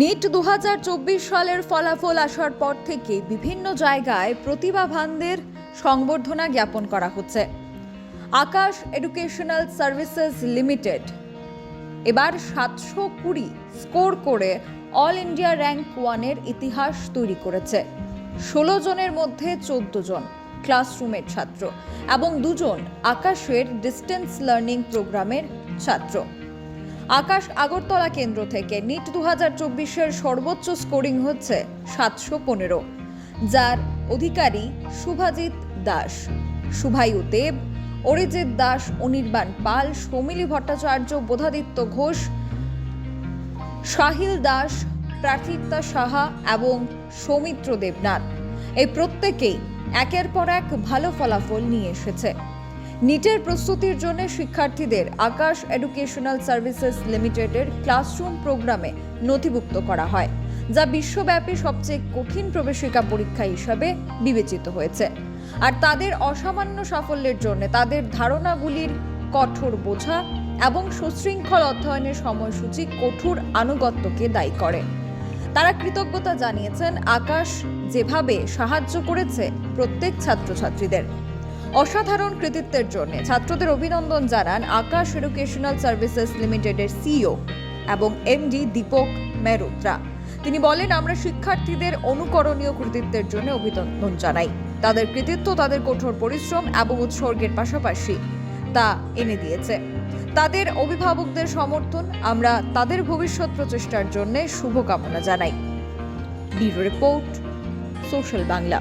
NEET দু হাজার চব্বিশ সালের ফলাফল আসার পর থেকে বিভিন্ন জায়গায় প্রতিভাবানদের সংবর্ধনা জ্ঞাপন করা হচ্ছে। আকাশ এডুকেশনাল সার্ভিসেস লিমিটেড এবার সাতশো কুড়ি স্কোর করে অল ইন্ডিয়া র্যাঙ্ক ওয়ানের ইতিহাস তৈরি করেছে। ষোলো জনের মধ্যে চোদ্দ জন ক্লাসরুমের ছাত্র এবং দুজন আকাশের ডিস্টেন্স লার্নিং প্রোগ্রামের ছাত্র। আকাশ আগরতলা কেন্দ্র থেকে নিট দু হাজার চব্বিশের সর্বোচ্চ স্কোরিং হচ্ছে সাতশো পনেরো। যার অধিকারী শুভাজিৎ দাস। শুভায়ু দেব, অরিজিৎ দাস, অনির্বাণ পাল, সৌমিলি ভট্টাচার্য, বোধাদিত্য ঘোষ, সাহিল দাস, প্রার্থিতা সাহা এবং সৌমিত্র দেবনাথ। এই প্রত্যেকেই একের পর এক ভালো ফলাফল নিয়ে এসেছে। নিটের প্রস্তুতির জন্য শিক্ষার্থীদের আকাশ এডুকেশনাল সার্ভিসেস লিমিটেডের ক্লাসরুম প্রোগ্রামে নথিভুক্ত করা হয়, যা বিশ্বব্যাপী সবচেয়ে কঠিন প্রবেশিকা পরীক্ষা হিসাবে বিবেচিত হয়েছে। আর তাদের অসামান্য সাফল্যের জন্য তাদের ধারণাগুলির কঠোর বোঝা এবং সুশৃঙ্খল অধ্যয়নের সময়সূচি কঠোর আনুগত্যকে দায়ী করে। তারা কৃতজ্ঞতা জানিয়েছেন, আকাশ যেভাবে সাহায্য করেছে প্রত্যেক ছাত্রছাত্রীদের। অসাধারণ কৃতিত্বের জন্য ছাত্রদের অভিনন্দন জানান আকাশ এডুকেশনাল সার্ভিসেস লিমিটেডের সিইও এবং এমডি দীপক মেরুত্রা তিনি বলেন, আমরা শিক্ষার্থীদের অনুকরণীয় কৃতিত্বের জন্য অভিনন্দন জানাই। তাদের কৃতিত্ব, তাদের কঠোর পরিশ্রম এবং উৎসর্গের পাশাপাশি তা এনে দিয়েছে। তাদের অভিভাবকদের সমর্থন, আমরা তাদের ভবিষ্যৎ প্রচেষ্টার জন্য শুভকামনা জানাই। Bureau report, social Bangla.